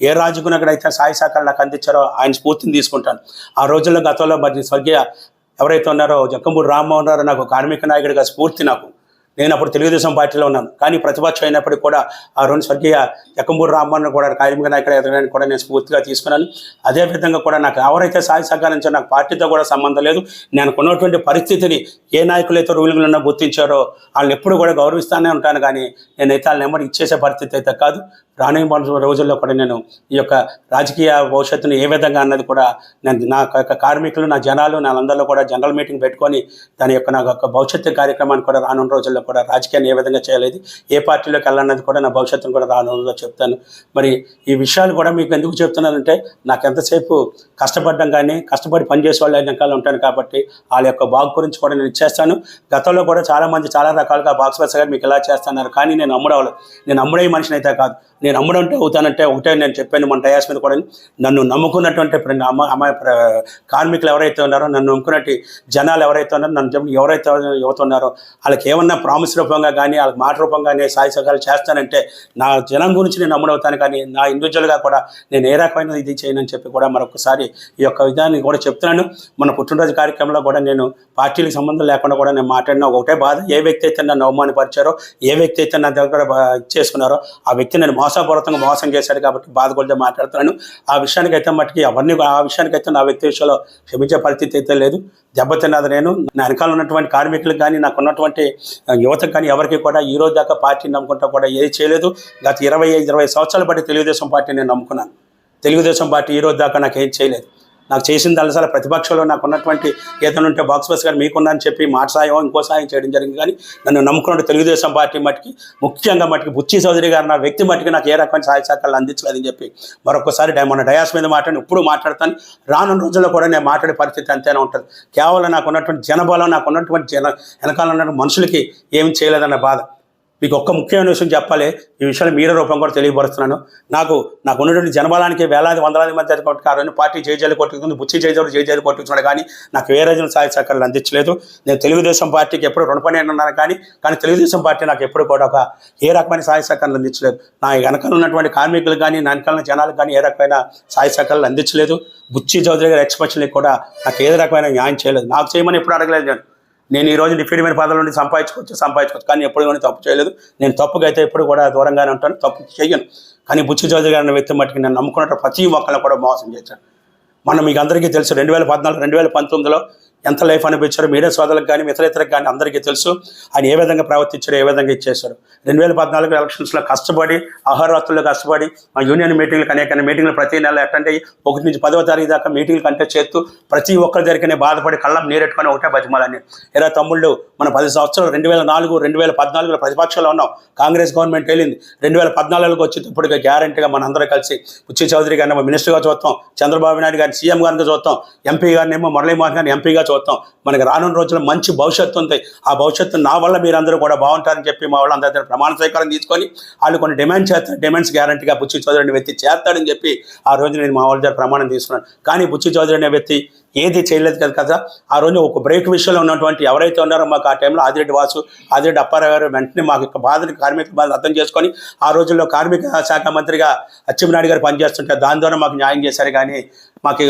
ఏ రాజుకునక్కడైతే సాయి శాఖలు నాకు అందించారో ఆయన స్ఫూర్తిని తీసుకుంటాను. ఆ రోజుల్లో గతంలో మరి స్వర్గీయ ఎవరైతే ఉన్నారో జక్కంపూడి రామ్మోహన్ రావు నాకు కార్మిక నాయకుడిగా స్ఫూర్తి నాకు. నేను అప్పుడు తెలుగుదేశం పార్టీలో ఉన్నాను. కానీ ప్రతిపక్షం అయినప్పటికీ కూడా ఆ రెండు స్వర్గీయ జక్కంపూడి రామ్మోహన్ కూడా కార్మిక నాయకుడు ఎదగడానికి కూడా నేను స్ఫూర్తిగా తీసుకున్నాను. అదేవిధంగా కూడా నాకు ఎవరైతే సాయి సహకరించారో నాకు పార్టీతో కూడా సంబంధం లేదు. నేను కొన్నటువంటి పరిస్థితిని ఏ నాయకులైతే రూలింగ్లో గుర్తించారో వాళ్ళని ఎప్పుడు కూడా గౌరవిస్తానే ఉంటాను. కానీ నేనైతే వాళ్ళని నెంబర్ ఇచ్చేసే పరిస్థితి అయితే కాదు. రానున్న రోజుల్లో కూడా నేను ఈ యొక్క రాజకీయ భవిష్యత్తును ఏ విధంగా అన్నది కూడా నేను నా యొక్క కార్మికులు నా జనాలు నా అందరిలో కూడా జనరల్ మీటింగ్ పెట్టుకొని దాని యొక్క నా యొక్క భవిష్యత్తు కార్యక్రమాన్ని కూడా రానున్న రోజుల్లో కూడా రాజకీయాన్ని ఏ విధంగా చేయలేదు ఏ పార్టీలోకి వెళ్ళాలన్నది కూడా నా భవిష్యత్తును కూడా రాను రోజుల్లో చెప్తాను. మరి ఈ విషయాలు కూడా మీకు ఎందుకు చెప్తున్నానంటే నాకు ఎంతసేపు కష్టపడ్డం కానీ కష్టపడి పనిచేసే వాళ్ళు వెనకాల ఉంటాను కాబట్టి వాళ్ళ యొక్క బాగు గురించి కూడా నేను ఇచ్చేస్తాను. గతంలో కూడా చాలా మంది చాలా రకాలుగా బాక్స్ బస్ గారు మీకు ఇలా చేస్తున్నారు కానీ నేను అమ్ముడవలేదు నేను అమ్ముడే మనిషిని అయితే కాదు. నేను అమ్ముడంటే అవుతానంటే ఒకటే నేను చెప్పాను మన డయాస్ మీద కూడా. నన్ను నమ్ముకున్నటువంటి అమ్మ అమ్మాయి కార్మికులు ఎవరైతే ఉన్నారో నన్ను నమ్ముకున్నట్టు జనాలు ఎవరైతే ఉన్నారో నన్ను చెప్పి ఎవరైతే యువత ఉన్నారో వాళ్ళకి ఏమన్నా ప్రామిస్ రూపంగా కానీ వాళ్ళకి మాట రూపంగా నేను సాయి సగాలు చేస్తానంటే నా జనం గురించి నేను నమ్ముడవుతాను కానీ నా ఇండివిజువల్గా కూడా నేను ఏ రకమైన ఇది చేయనని చెప్పి కూడా మరొకసారి ఈ యొక్క విధాన్ని కూడా చెప్తున్నాను. మన పుట్టినరోజు కార్యక్రమంలో కూడా నేను పార్టీలకు సంబంధం లేకుండా కూడా నేను మాట్లాడిన ఒకటే బాధ. ఏ వ్యక్తి అయితే నన్ను అవమానపరిచారో ఏ వ్యక్తి అయితే నా దగ్గర చేసుకున్నారో ఆ వ్యక్తి నేను మోసపూర్వకంగా మోసం చేశాడు కాబట్టి బాధ కూడా మాట్లాడుతున్నాను. ఆ విషయానికి అయితే మట్టుకి అవన్నీ ఆ విషయానికి అయితే నా వ్యక్తి విషయంలో క్షమించే పరిస్థితి అయితే లేదు. దెబ్బతిన్నది నేను. నా వెనకాల ఉన్నటువంటి కార్మికులకు కానీ నాకు ఉన్నటువంటి యువతకు కానీ ఎవరికి కూడా ఈ రోజు దాకా పార్టీని నమ్ముకుంటా కూడా ఏది చేయలేదు. గత ఇరవై ఇరవై సంవత్సరాల బట్టి తెలుగుదేశం పార్టీ నేను నమ్ముకున్నాను. తెలుగుదేశం పార్టీ ఈ రోజు దాకా నాకు ఏం చేయలేదు. నాకు చేసిన అలసల ప్రతిపక్షంలో నాకు ఉన్నటువంటి ఏదైనా ఉంటే బాక్స్ బస్ గారు మీకున్నా అని చెప్పి మాట సాయం ఇంకో సాయం చేయడం జరిగింది. కానీ నన్ను నమ్ముకున్న తెలుగుదేశం పార్టీ మట్టికి ముఖ్యంగా మట్టికి బుచ్చి చౌదరి గారు నా వ్యక్తి మట్టికి నాకు ఏ రకమైన సహాయ సహకారాలు అందించలేదని చెప్పి మరొకసారి డై- మన డయాస్ మీద మాట్లాడి ఇప్పుడు మాట్లాడతాను. రానున్న రోజుల్లో కూడా నేను మాట్లాడే పరిస్థితి అంతేనే ఉంటుంది. కేవలం నాకు ఉన్నటువంటి జనబలం నాకు ఉన్నటువంటి జన వెనకాల ఉన్న మనుషులకి ఏం చేయలేదన్న బాధ. మీకు ఒక్క ముఖ్యమైన విషయం చెప్పాలి. ఈ విషయాలు మీరే రూపం కూడా తెలియపరుస్తున్నాను. నాకు నాకు ఉన్నటువంటి జనబలానికి వేలాది వందలాది మంది కొట్టుకు పార్టీ జయజాలు కొట్టుకుంది బుచ్చి జయజాలు జయజాలు కొట్టుకున్నాడు కానీ నాకు ఏ రోజున సహాయ సహకారాలు అందించలేదు. నేను తెలుగుదేశం పార్టీకి ఎప్పుడు రుణపడి ఉన్నాను కానీ కానీ తెలుగుదేశం పార్టీ నాకు ఎప్పుడు కూడా ఒక ఏ రకమైన సహాయ సహకారాలు అందించలేదు. నా వెనకాల ఉన్నటువంటి కార్మికులు కానీ నా వెనకాల జనాలకు కానీ ఏ రకమైన సహాయ సహకారాలు అందించలేదు. బుచ్చి చౌదరి గారి ఎక్స్పెషన్కి కూడా నాకు ఏ రకమైన న్యాయం చేయలేదు. నాకు చేయమని ఎప్పుడు అడగలేదు నేను. నేను ఈ రోజు డిఫీడమైన పదాల నుండి సంపాదించుకోవచ్చు సంపాదించుకోవచ్చు కానీ ఎప్పుడు కానీ తప్పు చేయలేదు. నేను తప్పుగా అయితే ఎప్పుడు కూడా దూరంగానే ఉంటాను తప్పు చేయను కానీ బుచ్చి చౌదరి గారి వ్యక్తి మట్టుకు నేను నమ్ముకున్నట్టు ప్రతి ఒక్కరిని కూడా మోసం చేశాను. మనం మీకు అందరికీ తెలుసు రెండు వేల పద్నాలుగు రెండు వేల పంతొమ్మిదిలో ఎంత లైఫ్ అనిపించారో మీడియా సోదరులకు కానీ ఇతరతరకు కానీ అందరికీ తెలుసు. ఆయన ఏ విధంగా ప్రవర్తించారు ఏ విధంగా ఇచ్చేశారు. రెండు వేల పద్నాలుగు ఎలక్షన్స్లో కష్టపడి అహోరాత్రుల్లో కష్టపడి మా యూనియన్ మీటింగ్లకు అనేక మీటింగ్లు ప్రతి నెల అటెండ్ అయ్యి ఒకటి నుంచి పదవ తారీఖు దాకా మీటింగ్లు కంటే చేస్తూ ప్రతి ఒక్కరి దగ్గరనే బాధపడి కళ్ళం నీరెట్టుకొని ఒకటే బతిమాలని ఇరవై తమ్ముళ్ళు మన పది సంవత్సరాలు రెండు వేల నాలుగు రెండు వేల పద్నాలుగులో ప్రతిపక్షంలో ఉన్నాం. కాంగ్రెస్ గవర్నమెంట్ వెళ్ళింది. రెండు వేల పద్నాలుగులోకి వచ్చేటప్పటికి గ్యారంటీగా మన అందరూ కలిసి ఉచ్చి చౌదరి గారిని మినిస్టర్గా చూస్తాం. చంద్రబాబు నాయుడు గారిని సీఎం గారిని చూస్తాం. ఎంపీ గారిని ఏమో మురళీమోహన్ గారిని ఎంపీగా చూస్తాం. మనకి రానున్న రోజుల్లో మంచి భవిష్యత్తు ఉంది. ఆ భవిష్యత్తు నా వల్ల మీరందరూ కూడా బాగుంటారని చెప్పి మా వాళ్ళందరి దగ్గర ప్రమాణ స్వీకారం తీసుకొని వాళ్ళు కొన్ని డిమాండ్ చేస్తారు డిమాండ్స్ గ్యారంటీగా బుచ్చి చౌదరి అనే వ్యక్తి చేస్తాడని చెప్పి ఆ రోజు నేను మా వాళ్ళ దగ్గర ప్రమాణం తీసుకున్నాను. కానీ బుచ్చి చౌదరి అనే వ్యక్తి ఏది చేయలేదు కదా కదా ఆ రోజు ఒక బ్రేక్ విషయంలో ఉన్నటువంటి ఎవరైతే ఉన్నారో మాకు ఆ టైంలో ఆదిరెడ్డి వాసు ఆదిరెడ్డి అప్పారావు గారు వెంటనే మాకు యొక్క బాధని కార్మిక బాధ అర్థం చేసుకొని ఆ రోజుల్లో కార్మిక శాఖ మంత్రిగా అచ్చెంనాయుడు గారు పనిచేస్తుంటే దాని ద్వారా మాకు న్యాయం చేశారు. కానీ మాకు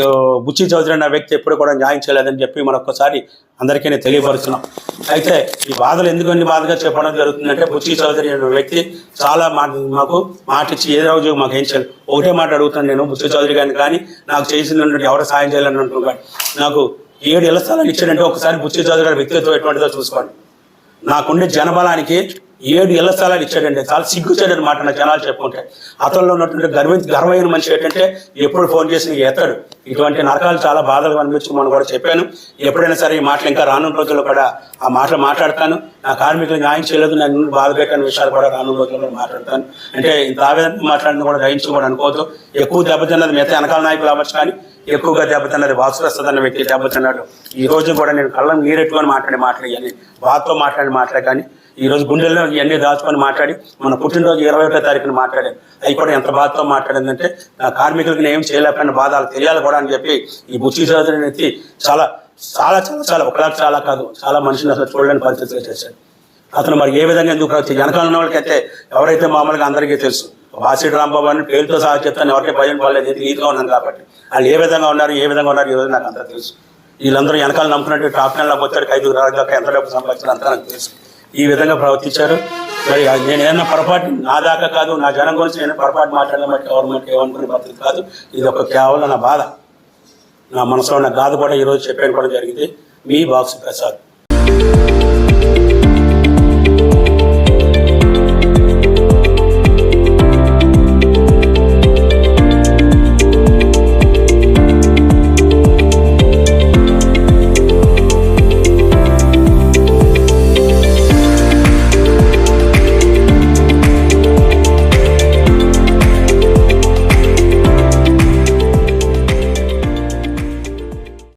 బుచ్చి చౌదరి అన్న వ్యక్తి ఎప్పుడు కూడా న్యాయం చేయలేదని చెప్పి మరొకసారి అందరికీ నేను తెలియపరుస్తున్నాం. అయితే ఈ బాధలు ఎందుకు అన్ని బాధగా చెప్పడం జరుగుతుందంటే బుచ్చి చౌదరి అనే వ్యక్తి చాలా మా మాకు మాట ఇచ్చి ఏ రోజు మాకు ఏం చేయాలి ఒకటే మాట అడుగుతాను నేను బుచ్చి చౌదరి గారిని కానీ నాకు చేసిన ఎవరు సాయం చేయాలని అంటున్నాను నాకు ఏడు ఇళ్ళ స్థలాలు ఇచ్చాడంటే ఒకసారి బుచ్చి చౌదరి గారి వ్యక్తిత్వం ఎటువంటిదో చూసుకోండి. నాకుండే జనబలానికి ఏడు ఇళ్ళ స్థలాలు ఇచ్చాడండి. చాలా సిగ్గుచాడు మాట నా జనాలు చెప్పుకుంటే. అతనిలో ఉన్నటువంటి గర్వ గర్వమైన మనిషి ఏంటంటే ఎప్పుడు ఫోన్ చేసి ఎత్తాడు. ఇటువంటి నరకాలు చాలా బాధలు అనిపించి మనం కూడా చెప్పాను. ఎప్పుడైనా సరే ఈ మాటలు ఇంకా రానున్న రోజుల్లో కూడా ఆ మాటలు మాట్లాడతాను. నా కార్మికులు న్యాయం చేయలేదు. నన్ను బాధ పెట్టిన? విషయాలు కూడా రానున్న రోజుల్లో కూడా మాట్లాడతాను. అంటే ఇంత ఆవేదన మాట్లాడిన కూడా గ్రహించి అనుకోవద్దు. ఎక్కువ దెబ్బతిన్నది మిగతా వెనకాల నాయకులు అవ్వచ్చు కానీ ఎక్కువగా దెబ్బతిన్నది. వాసురస్తద్ అన్న వ్యక్తి దెబ్బతిన్నాడు. ఈ రోజు కూడా నేను కళ్ళం నీరెట్టుకొని మాట్లాడి మాట్లాడి బాధతో మాట్లాడి మాట్లాడి కానీ ఈ రోజు గుండెల్లో ఇవన్నీ దాచుకొని మాట్లాడి మన పుట్టినరోజు ఇరవై ఒకటో తారీఖున మాట్లాడాను. అవి కూడా ఎంత బాధతో మాట్లాడిందంటే నా కార్మికులకు నేను ఏం చేయలేకపోయిన బాధ తెలియాలి కూడా అని చెప్పి ఈ బుచ్చి చదువుని వ్యక్తి చాలా చాలా చాలా చాలా ఒకలా చాలా కాదు చాలా మనిషిని అసలు చూడలేని పరిస్థితులు చేశాడు. అతను మరి ఏ విధంగా ఎందుకు వెనకాల ఉన్న వాళ్ళకైతే ఎవరైతే మామూలుగా అందరికీ తెలుసు వాసిడి రాంబాబు అని పేరుతో సహా చెప్తాను. ఎవరికి భయం పడలేదు. ఎందుకు ఈదుగా ఉన్నాను కాబట్టి. వాళ్ళు ఏ విధంగా ఉన్నారు ఏ విధంగా ఉన్నారు ఈ నాకు అంతా తెలుసు. వీళ్ళందరూ వెనకాల నమ్ముకున్నట్టు టాప్ టెన్లోకి వచ్చారు ఐదు రాజులకు ఎంత డబ్బు సంపాదించారు అంతా నాకు తెలుసు. ఈ విధంగా ప్రవర్తించారు. మరి నేను ఏదైనా పొరపాటు నా దాకా కాదు నా జనం గురించి నేను పొరపాటు మాట్లాడడం బట్టి గవర్నమెంట్ ఏమనుకునే పద్ధతి కాదు. ఇది ఒక కేవలం నా బాధ. నా మనసులో ఉన్న గాథ కూడా ఈరోజు చెప్పాను కూడా జరిగింది. మీ బాక్స్ ప్రసాద్.